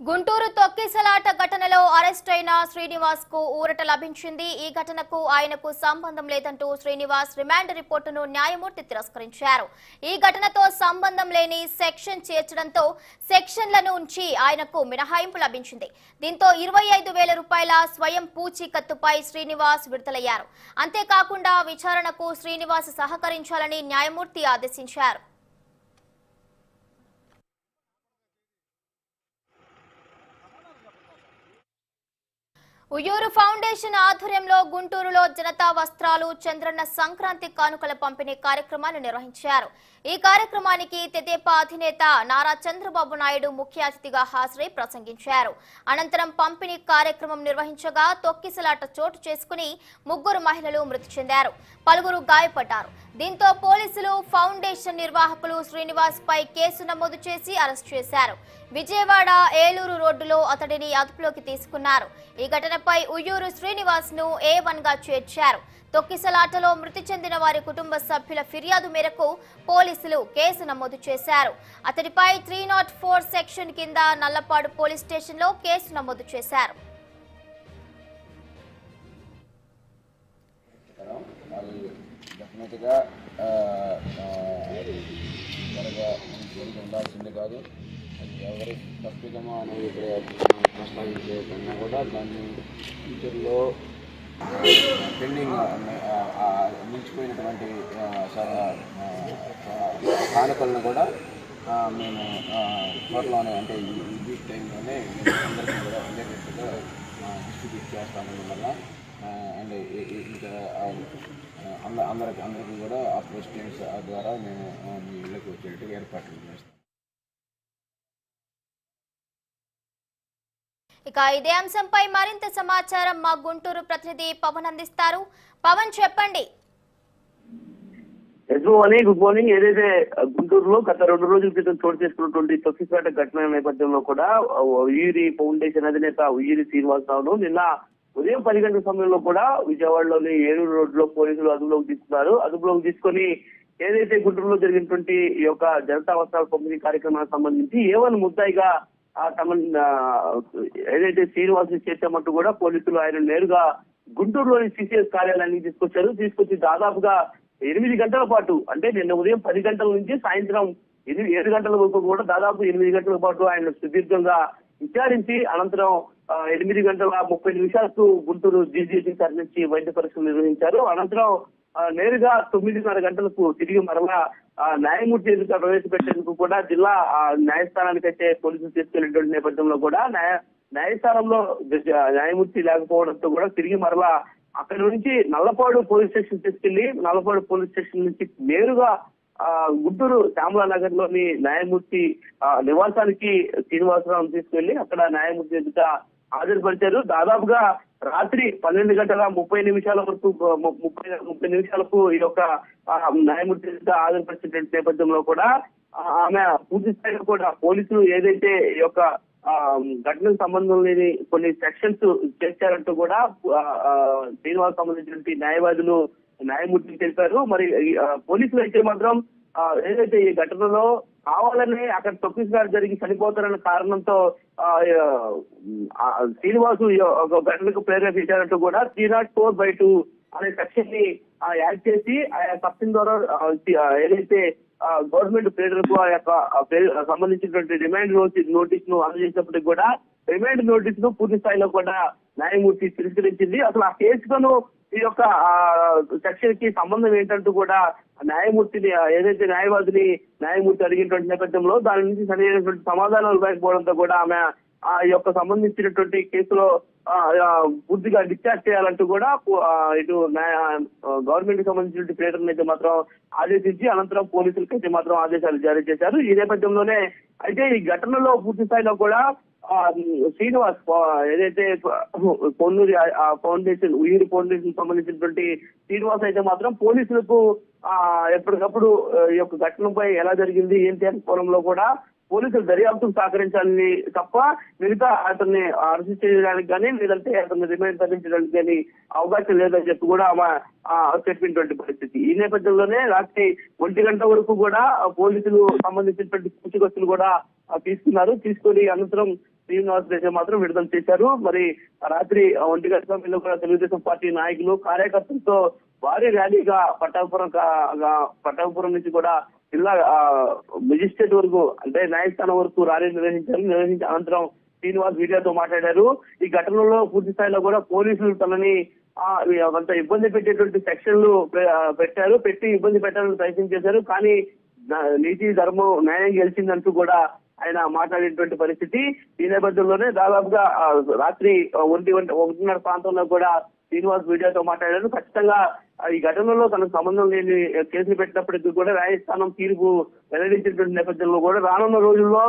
గుంటూరు తొక్కిసలాట ఘటనలో అరెస్ట్ అయిన శ్రీనివాస్కు ఊరట లభించింది. ఈ ఘటనకు ఆయనకు సంబంధం లేదంటూ శ్రీనివాస్ రిమాండ్ రిపోర్టును న్యాయమూర్తి తిరస్కరించారు. ఈ ఘటనతో సంబంధం లేని సెక్షన్ చేర్చడంతో సెక్షన్లను ఉంచి ఆయనకు మినహాయింపు లభించింది. దీంతో ఇరవై ఐదు వేల రూపాయల స్వయం పూచీకత్తుపై శ్రీనివాస్ విడుదలయ్యారు. అంతేకాకుండా విచారణకు శ్రీనివాస్ సహకరించాలని న్యాయమూర్తి ఆదేశించారు. ఉయ్యూరు ఫౌండేషన్ ఆధ్వర్యంలో గుంటూరులో జనతా వస్త్రాలు చంద్రన్న సంక్రాంతి కానుకల పంపిణీ కార్యక్రమాన్ని నిర్వహించారు. ఈ కార్యక్రమానికి తెదేపా అధినేత నారా చంద్రబాబు నాయుడు ముఖ్య అతిథిగా హాజరై ప్రసంగించారు. అనంతరం పంపిణీ కార్యక్రమం నిర్వహించగా తొక్కిసలాట చోటు చేసుకుని ముగ్గురు మహిళలు మృతి చెందారు. పలువురు గాయపడ్డారు. దీంతో పోలీసులు ఫౌండేషన్ నిర్వాహకులు శ్రీనివాస్ పై కేసు నమోదు చేసి అరెస్ట్ చేశారు. విజయవాడ ఏలూరు రోడ్డులో అతడిని అదుపులోకి తీసుకున్నారు. ఈ ఘటనపై ఉయ్యూరు శ్రీనివాస్ను ఏ వన్గా చేర్చారు. తొక్కిసలాటలో మృతి చెందిన వారి కుటుంబ సభ్యుల ఫిర్యాదు మేరకు పోలీసులు కేసు నమోదు చేశారు. అతడిపై త్రీ నాట్ ఫోర్ సెక్షన్ కింద నల్లపాడు పోలీస్ స్టేషన్లో కేసు నమోదు చేశారు. డెఫినెట్గా త్వరగా జరిగి ఉండాల్సింది కాదు. ఎవరి తప్పిదమో అనేది ఇక్కడ ప్రస్తావించే కన్నా కూడా దాన్ని ఫ్యూచర్లో పెండింగ్ నిలిచిపోయినటువంటి కానుకలను కూడా మేము త్వరలోనే అంటే ఈ వీక్ టైంలోనే అందరికీ కూడా ఉండేటట్టుగా డిస్ట్రిబ్యూట్ చేస్తాము వల్ల అండ్ ఇంకా ఆ, అంద అందరికి అందరికీ కూడా ఆ ప్రెసిడెంట్స్ ద్వారా మేము మీ ఇళ్ళకి వచ్చేటట్టుగా ఏర్పాట్లు చేస్తాం. ఇక ఇదే అంశంపై మరింత సమాచారం మా గుంటూరు ప్రతినిధి పవన్ అందిస్తారు. పవన్ చెప్పండి. Yes good morning. ఏదైతే గుంటూరులో గత రెండు రోజుల క్రితం చోటు చేసుకున్నటువంటి తొక్కిపేట ఘటన నేపథ్యంలో కూడా ఉయ్యూరి ఫౌండేషన్ అధినేత ఉయ్యూరి శ్రీనివాసరావును నిన్న ఉదయం పది గంటల సమయంలో కూడా విజయవాడలోని ఏలూరు రోడ్లో పోలీసులు అదుపులోకి తీసుకున్నారు. అదుపులోకి తీసుకొని ఏదైతే గుంటూరులో జరిగినటువంటి ఈ యొక్క జనతా వస్త్రాల పంపిణీ కార్యక్రమానికి సంబంధించి ఏవన్ ముద్దాయిగా తమను ఏదైతే శ్రీనివాస్ చేసామంటూ కూడా పోలీసులు ఆయన నేరుగా గుంటూరులోని సిసిఎస్ కార్యాలయానికి తీసుకొచ్చారు. తీసుకొచ్చి దాదాపుగా ఎనిమిది గంటల పాటు అంటే నిన్న ఉదయం పది గంటల నుంచి సాయంత్రం ఎనిమిది ఏడు గంటల వరకు కూడా దాదాపు ఎనిమిది గంటల పాటు ఆయన సుదీర్ఘంగా విచారించి అనంతరం ఎనిమిది గంటల ముప్పై నిమిషాలకు గుంటూరు జీజీటీ నుంచి వైద్య పరీక్షలు నిర్వహించారు. అనంతరం నేరుగా తొమ్మిదిన్నర గంటలకు తిరిగి మరలా న్యాయమూర్తి ఎదుట ప్రవేశపెట్టేందుకు కూడా జిల్లా ఆ, న్యాయస్థానానికి అయితే పోలీసులు తీసుకెళ్ళేటువంటి నేపథ్యంలో కూడా న్యాయ న్యాయస్థానంలో న్యాయమూర్తి లేకపోవడంతో కూడా తిరిగి మరలా అక్కడి నుంచి నల్లపాడు పోలీస్ స్టేషన్ తీసుకెళ్ళి నల్లపాడు పోలీస్ స్టేషన్ నుంచి నేరుగా ఆ గుంటూరు శ్యామలా నగర్లోని న్యాయమూర్తి ఆ, నివాసానికి శ్రీనివాసరావు తీసుకెళ్ళి అక్కడ న్యాయమూర్తి ఎదుట హాజరుపరిచారు. దాదాపుగా రాత్రి పన్నెండు గంటల ముప్పై నిమిషాల వరకు ముప్పై ముప్పై నిమిషాలకు ఈ యొక్క న్యాయమూర్తి హాజరుపరిచినటువంటి నేపథ్యంలో కూడా ఆమె పూర్తి స్థాయిలో కూడా పోలీసులు ఏదైతే ఈ యొక్క ఆ, ఘటనకు సంబంధం లేని కొన్ని సెక్షన్స్ చేశారంటూ కూడా ఆ, సంబంధించినటువంటి న్యాయవాదులు న్యాయమూర్తికి తెలిపారు. మరి ఈ, పోలీసులు అయితే మాత్రం ఏదైతే ఈ ఘటనలో కావాలని అక్కడ తొక్కిసలాట జరిగి చనిపోతారన్న కారణంతో ఆ, శ్రీనివాసు ఈ ఒక ఘటనకు ప్రేరేపించారంటూ కూడా three not four by two అనే సెక్షన్ని యాడ్ చేసి ఆ సెక్షన్ ద్వారా ఏదైతే గవర్నమెంట్ ప్రేరణకు ఆ యొక్క సంబంధించినటువంటి రిమైండ్ నోటీస్ నోటీస్ను అందజేసినప్పటికి కూడా రిమైండ్ నోటీస్ను పూర్తి స్థాయిలో కూడా న్యాయమూర్తి తిరస్కరించింది. అసలు ఆ కేసుకును ఈ యొక్క సెక్షన్కి సంబంధం ఏంటంటూ కూడా న్యాయమూర్తిని ఏదైతే న్యాయవాదిని న్యాయమూర్తి అడిగినటువంటి నేపథ్యంలో దాని నుంచి సరైనటువంటి సమాధానాలు లేకపోవడంతో కూడా ఆమె ఆ యొక్క సంబంధించినటువంటి కేసులో పూర్తిగా డిశ్చార్జ్ చేయాలంటూ కూడా ఇటు గవర్నమెంట్కి సంబంధించిన ప్రేరణ అయితే మాత్రం ఆదేశించి అనంతరం పోలీసులకైతే మాత్రం ఆదేశాలు జారీ చేశారు. ఈ నేపథ్యంలోనే అయితే ఈ ఘటనలో పూర్తి స్థాయిలో కూడా శ్రీనివాస్ ఏదైతే పొన్నూరి ఆ- ఫౌండేషన్ ఉయ్యూరి ఫౌండేషన్ సంబంధించినటువంటి శ్రీనివాస్ అయితే మాత్రం పోలీసులకు ఆ ఎప్పటికప్పుడు ఈ యొక్క ఘటనపై ఎలా జరిగింది ఏంటి అనే కోణంలో కూడా పోలీసులు దర్యాప్తుకు సహకరించాలని తప్ప మిగతా అతన్ని అరెస్ట్ చేయడానికి కానీ లేదంటే అతన్ని రిమైండ్ తరలించడానికి కానీ అవకాశం లేదని చెప్పి కూడా ఆమె చెప్పినటువంటి పరిస్థితి. ఈ నేపథ్యంలోనే రాత్రి ఒంటి గంట వరకు కూడా పోలీసులు సంబంధించినటువంటి పూచికత్తులు కూడా తీసుకున్నారు. తీసుకొని అనంతరం శ్రీనివాస్ దేశం మాత్రం విడుదల చేశారు. మరి రాత్రి ఒంటి గంట సమయంలో కూడా తెలుగుదేశం పార్టీ నాయకులు కార్యకర్తలతో భారీ ర్యాలీగా పట్టాపురం పట్టాపురం నుంచి కూడా జిల్లా మెజిస్ట్రేట్ వరకు అంటే న్యాయస్థానం వరకు ర్యాలీ నిర్వహించారు. నిర్వహించిన అనంతరం శ్రీనివాస్ మీడియాతో మాట్లాడారు. ఈ ఘటనలో పూర్తి స్థాయిలో కూడా పోలీసులు తనని ఆ, కొంత ఇబ్బంది పెట్టేటువంటి సెక్షన్లు పెట్టారు. పెట్టి ఇబ్బంది పెట్టాలని ప్రయత్నం చేశారు. కానీ నీతి ధర్మం న్యాయం గెలిచిందంటూ కూడా ఆయన మాట్లాడేటువంటి పరిస్థితి ఈ నేపథ్యంలోనే దాదాపుగా రాత్రి ఒంటి ఒకటిన్నర ప్రాంతంలో కూడా శ్రీనివాస్ మీడియాతో మాట్లాడారు. ఖచ్చితంగా ఈ ఘటనలో తనకు సంబంధం లేని కేసులు పెట్టినప్పటికీ కూడా న్యాయస్థానం తీర్పు వెల్లడించినటువంటి నేపథ్యంలో కూడా రానున్న రోజుల్లో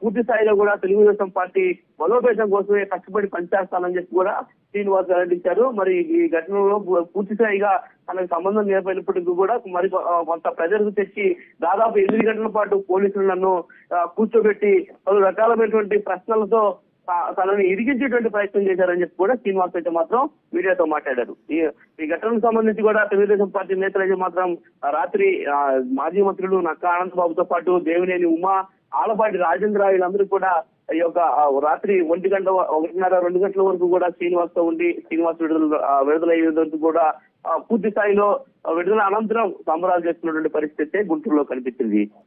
పూర్తి స్థాయిలో కూడా తెలుగుదేశం పార్టీ బలోపేతం కోసమే కష్టపడి పనిచేస్తానని చెప్పి కూడా శ్రీనివాస్ వెల్లడించారు మరి ఈ ఘటనలో పూర్తి స్థాయిగా తనకు సంబంధం లేకపోయినప్పటికీ కూడా మరి కొంత ప్రజలకు తెచ్చి దాదాపు ఎనిమిది గంటల పాటు పోలీసులు నన్ను కూర్చోబెట్టి పలు రకాలైనటువంటి ప్రశ్నలతో తనని ఇరిగించేటువంటి ప్రయత్నం చేశారని చెప్పి కూడా శ్రీనివాస్ అయితే మాత్రం మీడియాతో మాట్లాడారు. ఈ ఈ ఘటనకు సంబంధించి కూడా తెలుగుదేశం పార్టీ నేతలు అయితే మాత్రం రాత్రి ఆ, మాజీ మంత్రులు నక్క ఆనందబాబుతో పాటు దేవినేని ఉమా ఆలపాటి రాజేంద్ర వీళ్ళందరూ కూడా ఈ యొక్క రాత్రి ఒంటి గంట ఒకటిన్నర రెండు గంటల వరకు కూడా శ్రీనివాస్తో ఉండి శ్రీనివాస్ విడుదల విడుదలయ్యే వరకు కూడా పూర్తి స్థాయిలో విడుదల అనంతరం సంబరాలు చేస్తున్నటువంటి పరిస్థితి గుంటూరులో కనిపించింది.